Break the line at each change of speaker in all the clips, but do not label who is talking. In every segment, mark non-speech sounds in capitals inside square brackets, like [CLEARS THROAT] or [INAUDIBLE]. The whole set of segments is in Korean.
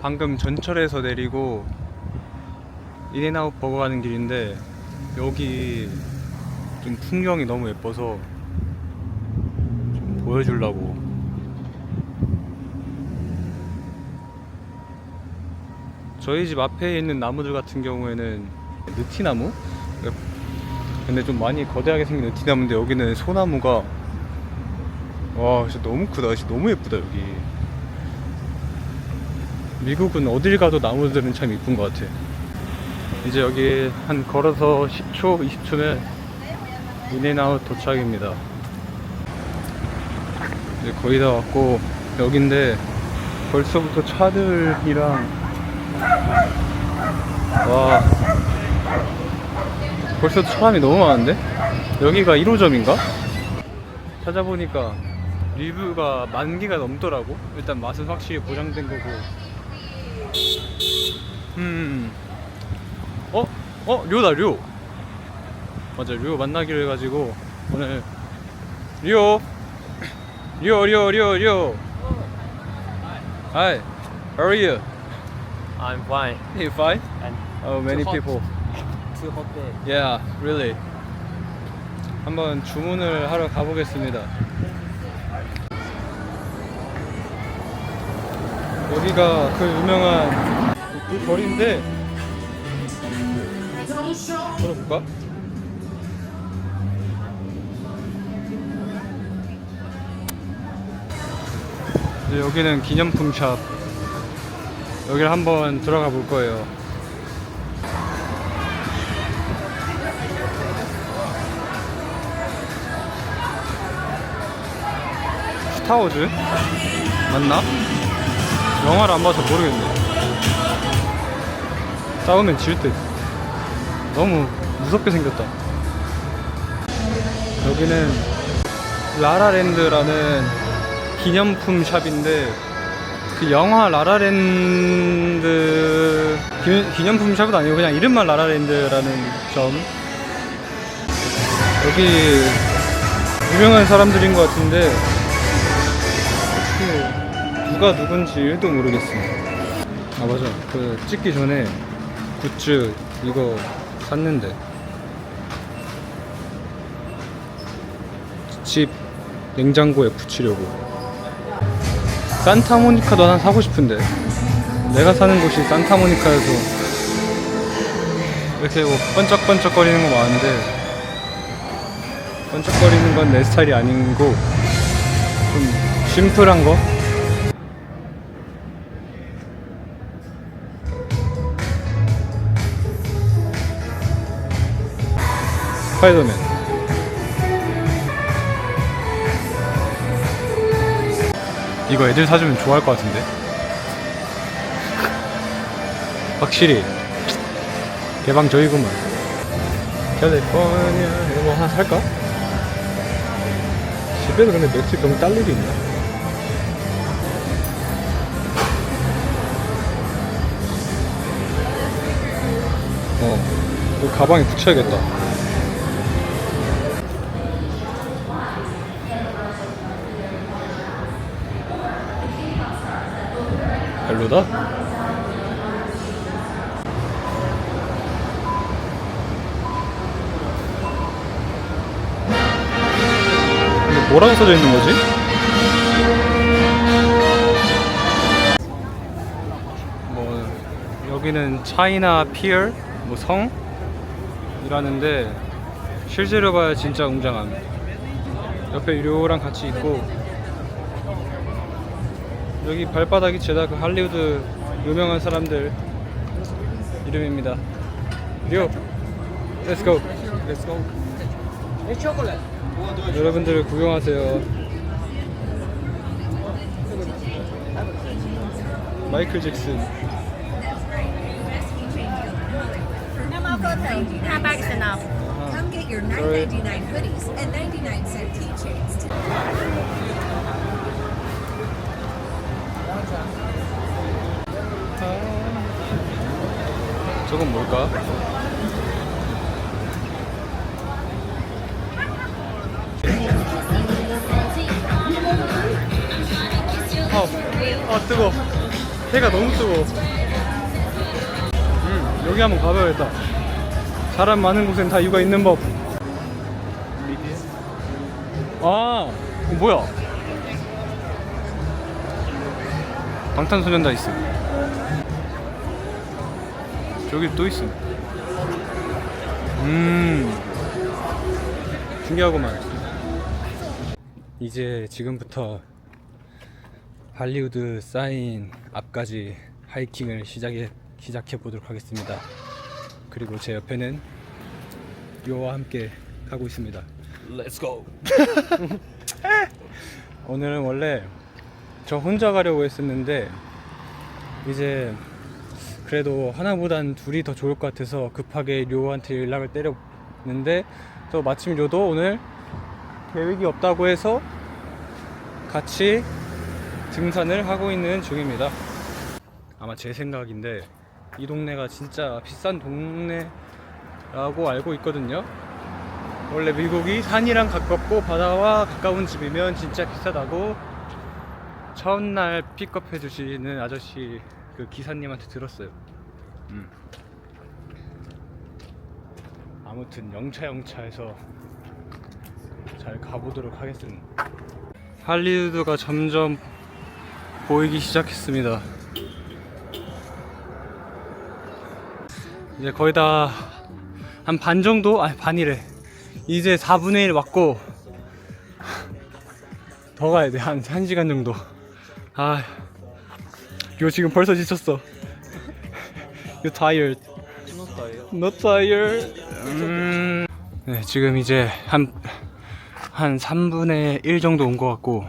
방금 전철에서 내리고 인앤아웃 버거 가는 길인데 여기 좀 풍경이 너무 예뻐서 좀 보여주려고. 저희 집 앞에 있는 나무들 같은 경우에는 느티나무? 근데 좀 많이 거대하게 생긴 느티나무인데 여기는 소나무가 와 진짜 너무 크다. 진짜 너무 예쁘다 여기 미국은 어딜 가도 나무들은 참 이쁜 것 같아 이제 여기 한 걸어서 10초 20초면 인앤아웃 도착입니다. 이제 거의 다 왔고 여긴데 벌써부터 차들이랑 와. 벌써 사람이 너무 많은데? 여기가 1호점인가? 찾아보니까 리뷰가 만 개가 넘더라고. 일단 맛은 확실히 보장된 거고 음 어? 어? 료다 료 맞아 료 만나기로 해가지고 오늘 료 료 료 료 료 Hi How are you?
I'm fine.
You fine?
And
Oh many
hot.
people
too hot day.
Yeah, really. 한번 주문을 하러 가보겠습니다. 여기가 그 유명한 그 거리인데 들어볼까? 이제 여기는 기념품 샵. 여기를 한번 들어가 볼 거예요. 스타워즈? 맞나? 영화를 안 봐서 모르겠네. 싸우면 질 듯. 너무 무섭게 생겼다. 여기는 라라랜드라는 기념품 샵인데 그 영화 라라랜드 기, 기념품 샵은 아니고 그냥 이름만 라라랜드라는 점. 여기 유명한 사람들인 것 같은데 누가 누군지 1도 모르겠어요. 아 맞아. 그 찍기 전에 굿즈 이거 샀는데 집 냉장고에 붙이려고. 산타모니카도 하나 사고 싶은데 내가 사는 곳이 산타모니카여서 이렇게 뭐 번쩍번쩍거리는 거 많은데 번쩍거리는 건 내 스타일이 아니고 좀 심플한 거? 스파이더맨 이거 애들 사주면 좋아할 것 같은데 확실히 개방적이구만 캘리포니아 이거 뭐 하나 살까? 집에서 근데 맥주 병 딸 일이 있나? 어, 이 가방에 붙여야겠다. 별로다? 이거 뭐라고 써져 있는 거지? 뭐 여기는 차이나 피어 뭐 성이라는데 실제로 봐야 진짜 웅장함. 옆에 료랑 같이 있고 여기 발바닥이 죄다 그 할리우드 유명한 사람들 이름입니다. 료, let's go. Let's go. 여러분들 구경하세요. 마이클 잭슨.
No more photos. How bag's enough?
Come get your
Sorry.
9.99 hoodies and 99 cent keychains. Today.
저건 뭘까? 아, 아 뜨거. 해가 너무 뜨거워. 음, 여기 한번 가봐야겠다. 사람 많은 곳엔 다 이유가 있는 법. 아, 뭐야? 방탄소년단 있어. 저기 또 있어. 음, 신기하구만. 이제 지금부터 할리우드 사인 앞까지 하이킹을 시작해 시작해 보도록 하겠습니다. 그리고 제 옆에는 요와 함께 가고 있습니다. Let's go. [LAUGHS] 오늘은 원래 저 혼자 가려고 했었는데 이제 그래도 하나보단 둘이 더 좋을 것 같아서 급하게 료한테 연락을 때렸는데 또 마침 료도 오늘 계획이 없다고 해서 같이 등산을 하고 있는 중입니다. 아마 제 생각인데 이 동네가 진짜 비싼 동네라고 알고 있거든요. 원래 미국이 산이랑 가깝고 바다와 가까운 집이면 진짜 비싸다고 첫날 픽업해 주시는 아저씨 그 기사님한테 들었어요. 음. 아무튼 영차 영차해서 잘 가보도록 하겠습니다. 할리우드가 점점 보이기 시작했습니다. 이제 거의 다 한 반 정도? 아니 반이래. 이제 4분의 1 왔고 더 가야 돼. 한 1시간 정도. 아. 이거 지금 벌써 지쳤어. You tired. Not tired. 음. 네, 지금 이제 한, 한 3분의 1 정도 온 것 같고,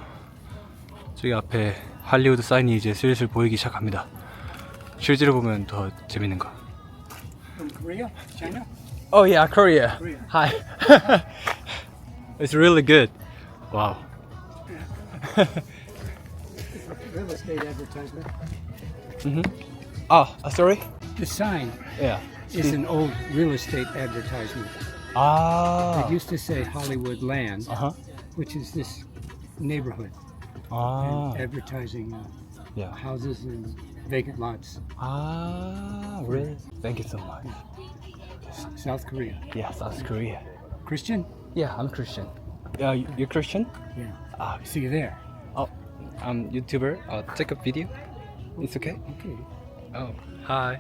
저기 앞에 할리우드 사인이 이제 슬슬 보이기 시작합니다. 실제로 보면 더 재밌는 거.
From Korea, China.
Oh yeah, Korea.
Korea.
Hi. it's really good. Wow.
Real estate advertisement.
Mm-hmm. Ah, uh, sorry.
The sign
Yeah.
is an old real estate advertisement.
Ah.
It used to say Hollywood Land,
Uh huh.
which is this neighborhood,
Ah.
and advertising uh,
Yeah.
houses and vacant lots.
Ah, really? Thank you so much.
South Korea.
Yeah, South Korea.
Christian?
Yeah, I'm Christian. Yeah, you, you're Christian?
Yeah.
Ah,
See you there.
I'm YouTuber. I'll take a video. It's okay.
Okay.
Oh, hi.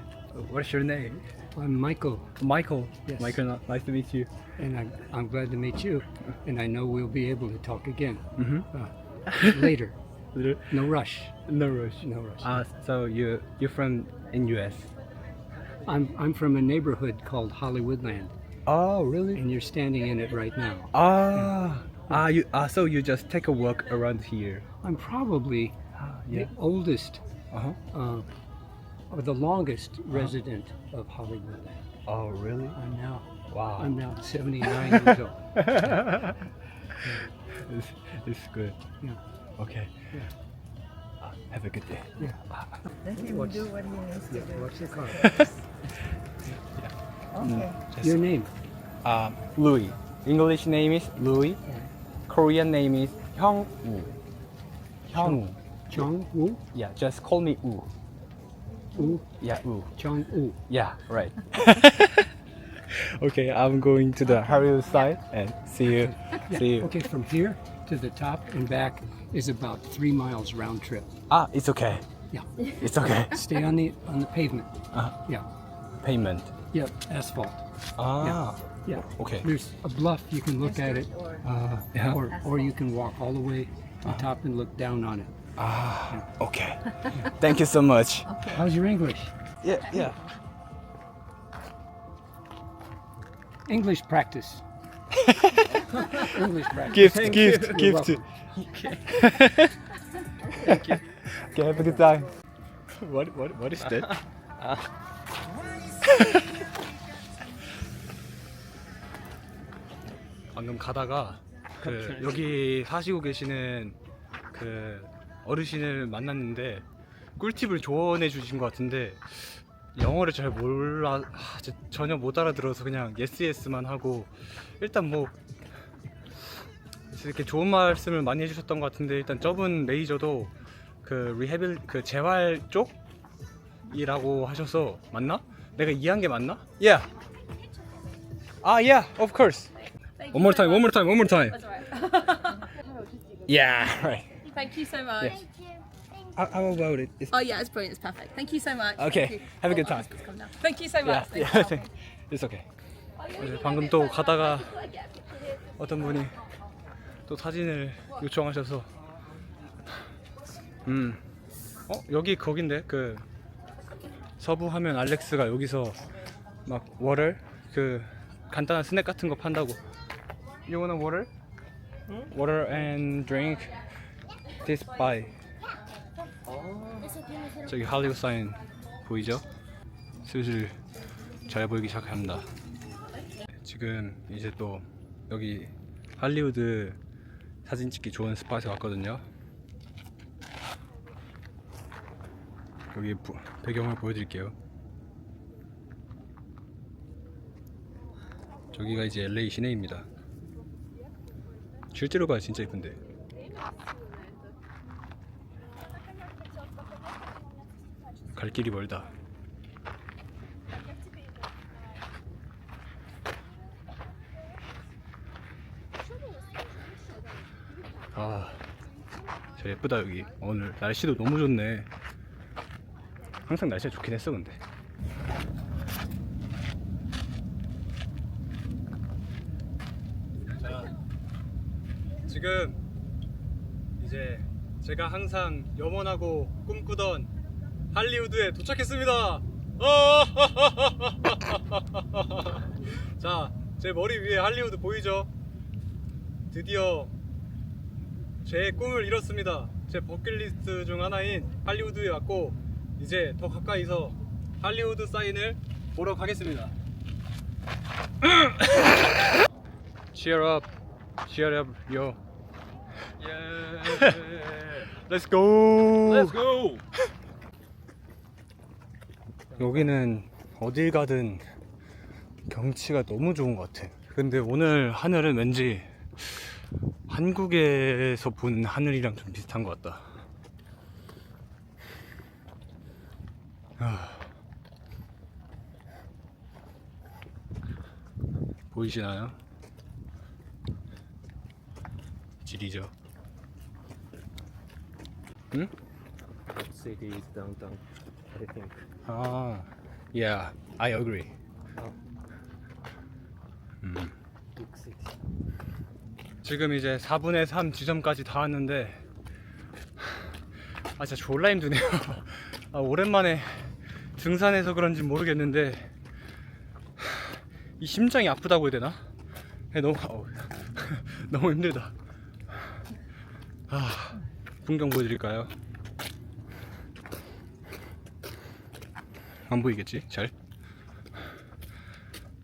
What's your name?
I'm Michael,
Michael.
Yes.
Michael, nice to meet you.
and I'm, I'm glad to meet you. And I know we'll be able to talk again
Mm-hmm.
uh, [LAUGHS] later. No rush.
No rush.
No rush.
Ah, so you you're from in US?
I'm, I'm from a neighborhood called Hollywoodland,
Oh, really?
and you're standing in it right now.
Ah, ah, you ah, so you just take a walk around here.
I'm probably
Ah,
the oldest
Uh-huh.
uh, or the longest resident of Hollywood.
Oh, really?
I'm now
Wow.
I'm now 79 [LAUGHS] years old.
it's, it's good.
Yeah.
Okay.
Yeah.
Ah, have a good day.
Yeah.
Let him
What's-
do what he needs to
Yeah,
do.
What's [LAUGHS] your car?
Okay.
Just,
Your name?
um, Louis. English name is Louis. Korean name is Hyungwoo. Hyungwoo.
Chong Woo?
Yeah, just call me Woo.
Woo?
Yeah, Woo.
Chong Woo.
Yeah, right. [LAUGHS] okay, I'm going to the Hollywood side and see you.
Yeah. [LAUGHS]
See you.
Okay, from here to the top and back is about three miles round trip.
Ah, it's okay.
Yeah.
It's okay.
Stay on the on the pavement.
Uh,
Yeah.
payment.
Yeah. Asphalt.
Ah,
Yeah.
okay.
There's a bluff. You can look at it,
Uh, yeah.
or or you can walk all the way to the top and look down on it.
Ah, okay. Thank you so much.
How's your English?
Yeah, yeah.
English practice. [LAUGHS] English practice.
Gift,
Thank
gift,
you. You're
gift.
welcome.
Okay, have a good time. What, what, what is that? [LAUGHS] 방금 가다가 그 여기 사시고 계시는 그 어르신을 만났는데 꿀팁을 조언해 주신 것 같은데 영어를 잘 몰라 아, 저- 전혀 못 알아들어서 그냥 yes yes만 하고 일단 뭐 이렇게 좋은 말씀을 많이 해주셨던 것 같은데 일단 저분 레이저도 그 리해빌 그 재활 쪽 이라고 하셔서 맞나? 내가 이해한 게 맞나? Yeah. 아, yeah, of course. One more time, one more time, one more time.
That's alright.
Yeah, right.
Thank you so much.
Yes. How, how about it? It's,
Oh yeah, it's brilliant. It's perfect. Thank you so much.
Okay.
Thank you.
Have a good
Oh,
time.
it's come down. Thank you so
yeah,
much.
yeah, thank- it's okay. 방금 또 가다가 어떤 분이 또 사진을 요청하셔서 음, 어 여기 거긴데 그 서부 하면 알렉스가 여기서 막 워를 그 간단한 스낵 같은 거 판다고. You wanna water? Water and drink this by. 저기 할리우드 사인 보이죠? 슬슬 잘 보이기 시작합니다. 지금 이제 또 여기 할리우드 사진 찍기 좋은 스팟에 왔거든요. 여기 부- 배경을 보여드릴게요. 저기가 이제 LA 시내입니다. 실제로 봐야 진짜 이쁜데. 갈 길이 멀다. 아, 저 예쁘다 여기. 오늘 날씨도 너무 좋네. 항상 날씨가 좋긴 했어 근데. 지금 이제 제가 항상 염원하고 꿈꾸던 할리우드에 도착했습니다. 어! [LAUGHS] 자, 제 머리 위에 할리우드 보이죠? 드디어 제 꿈을 이뤘습니다. 제 버킷리스트 중 하나인 할리우드에 왔고 이제 더 가까이서 할리우드 사인을 보러 가겠습니다. [CLEARS THROAT] Cheer up, cheer up, yo. [LAUGHS] Let's go.
Let's go. [LAUGHS]
여기는 어딜 가든 경치가 너무 좋은 것 같아. 근데 오늘 하늘은 왠지 한국에서 본 하늘이랑 좀 비슷한 것 같다. 아. 보이시나요? 지리죠. 응?
City is downtown. I think.
아, yeah, I agree. 음.
Big city.
지금 이제 4분의 3 지점까지 다 왔는데 아 진짜 졸라 힘드네요 [LAUGHS] 아, 오랜만에 등산해서 그런지 모르겠는데 이 심장이 아프다고 해야 되나? 네, 너무 [LAUGHS] 너무 힘들다 아 풍경 보여드릴까요? 안 보이겠지? 잘?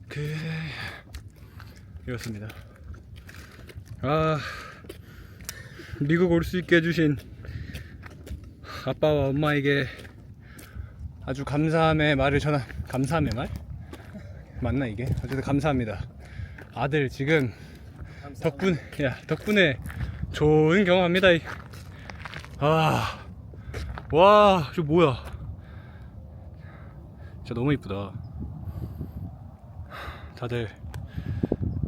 그래 이렇습니다 아 미국 올 수 있게 해주신 아빠와 엄마에게 아주 감사함의 말을 전한 감사함의 말? 맞나 이게? 어쨌든 감사합니다 아들 지금 덕분 야 덕분에 좋은 경험합니다 이. 아, 와, 저 뭐야? 진짜 너무 이쁘다. 다들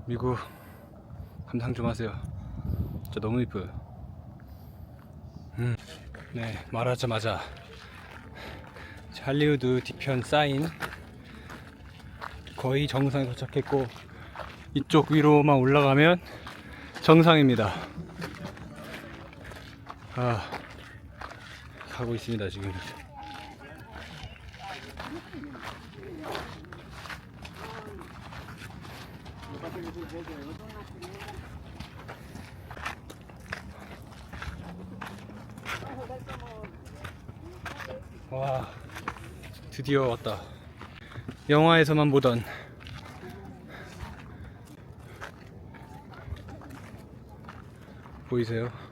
미국 감상 좀 하세요. 진짜 너무 이뻐요. 음, 네, 말하자마자 할리우드 뒤편 사인 거의 정상에 도착했고 이쪽 위로만 올라가면 정상입니다. 아, 가고 있습니다 지금. 와, 드디어 왔다. 영화에서만 보던 보이세요?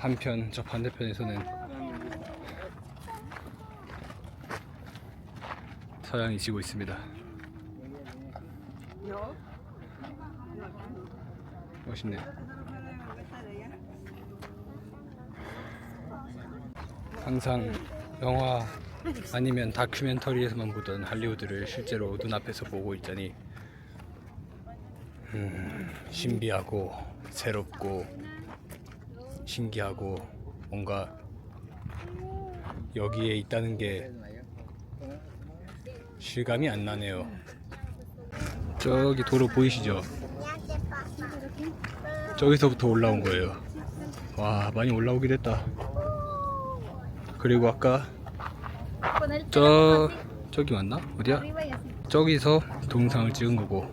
한편 저 반대편에서는 서양이 지고 있습니다. 멋있네. 항상 영화 아니면 다큐멘터리에서만 보던 할리우드를 실제로 눈앞에서 보고 있자니 음, 신비하고 새롭고 신기하고 뭔가 여기에 있다는 게 실감이 안 나네요. 저기 도로 보이시죠? 저기서부터 올라온 거예요. 와 많이 올라오긴 했다. 그리고 아까 저 저기 맞나? 어디야? 저기서 동상을 찍은 거고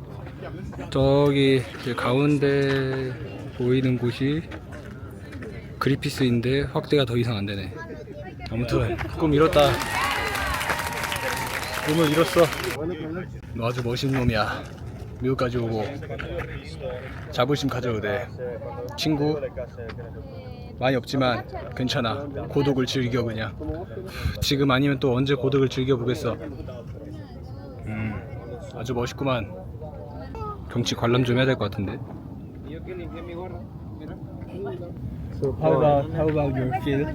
저기 가운데 보이는 곳이 그리피스인데 확대가 더 이상 안 되네. 아무튼 꿈 이뤘다. 꿈을 이뤘어. 너 아주 멋있는 놈이야. 미국까지 오고 자부심 가져도 돼. 친구 많이 없지만 괜찮아. 고독을 즐겨 그냥. 지금 아니면 또 언제 고독을 즐겨 보겠어. 음, 아주 멋있구만. 경치 관람 좀 해야 될 것 같은데. So how about how about your feel?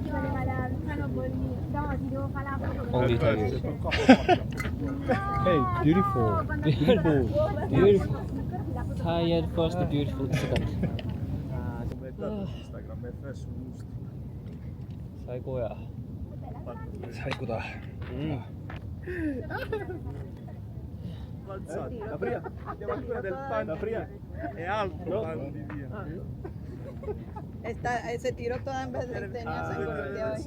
Only tired. hey, beautiful, beautiful, beautiful.
Tired first, beautiful second. 사이고야.
사이구다.
Está, eh, se tiró toda en vez de tenía sangre de hoy.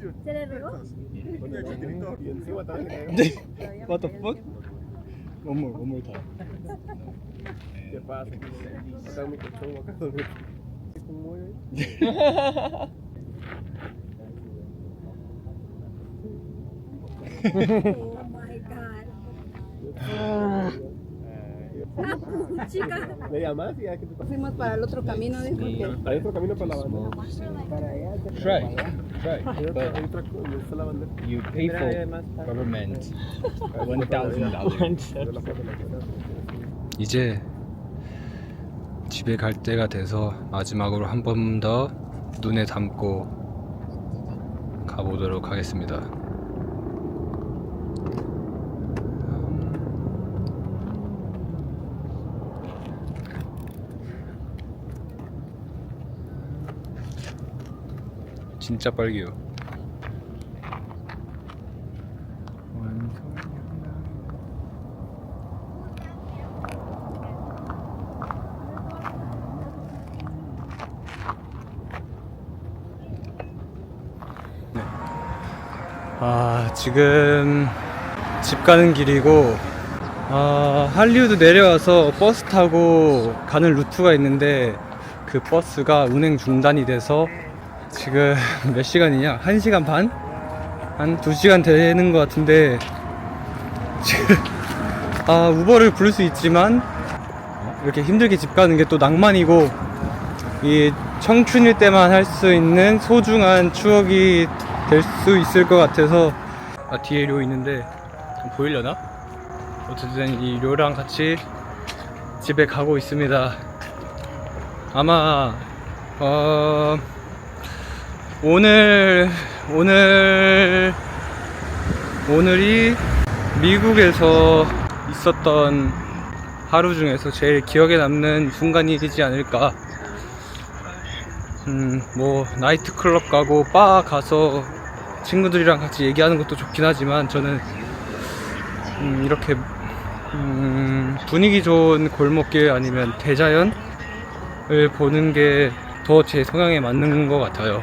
What the fuck? One more, one more time.
Fuimos para el otro camino, dijo que
Hay otro camino para la banda.
Try, try. But you pay for government one thousand dollars. 이제 집에 갈 때가 돼서 마지막으로 한 번 더 눈에 담고 가보도록 하겠습니다. 진짜 빨개요. 네. 아, 지금 집 가는 길이고, 아, 할리우드 내려와서 버스 타고 가는 루트가 있는데, 그 버스가 운행 중단이 돼서 지금 몇 시간이냐? 1시간 반? 한 2시간 되는 것 같은데 지금 아 우버를 부를 수 있지만 이렇게 힘들게 집 가는 게 또 낭만이고 이 청춘일 때만 할 수 있는 소중한 추억이 될 수 있을 것 같아서 아, 뒤에 료 있는데 좀 보이려나? 어쨌든 이 료랑 같이 집에 가고 있습니다 아마 어 오늘 오늘 오늘이 미국에서 있었던 하루 중에서 제일 기억에 남는 순간이지 않을까. 음, 뭐 나이트 클럽 가고 바 가서 친구들이랑 같이 얘기하는 것도 좋긴 하지만 저는 음, 이렇게 음, 분위기 좋은 골목길 아니면 대자연을 보는 게 더 제 성향에 맞는 것 같아요.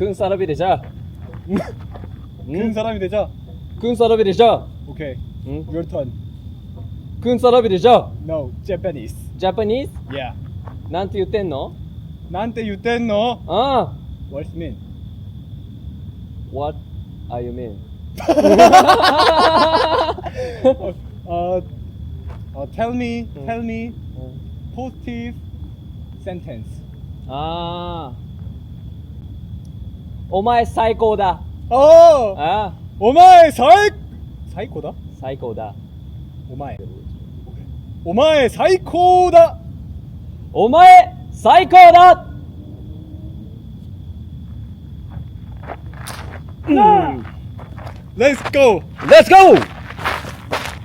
큰 사람이 되자.
큰 사람이 되자
큰 사람이 되자. 오케이
응?
Your turn.
큰 사람이 되죠?
No, Japanese.
Japanese?
Yeah.
나한테言ってんの?
나한테 you ten no.
아!
What's mean?
What are you mean?
uh, uh, tell me,
응.
tell me
어.
positive sentence.
아. お前最高だ。
ああああお前最
最高だ？
最高だ。お前お前最高だ
お前最高だうん
Let's go!
Let's go!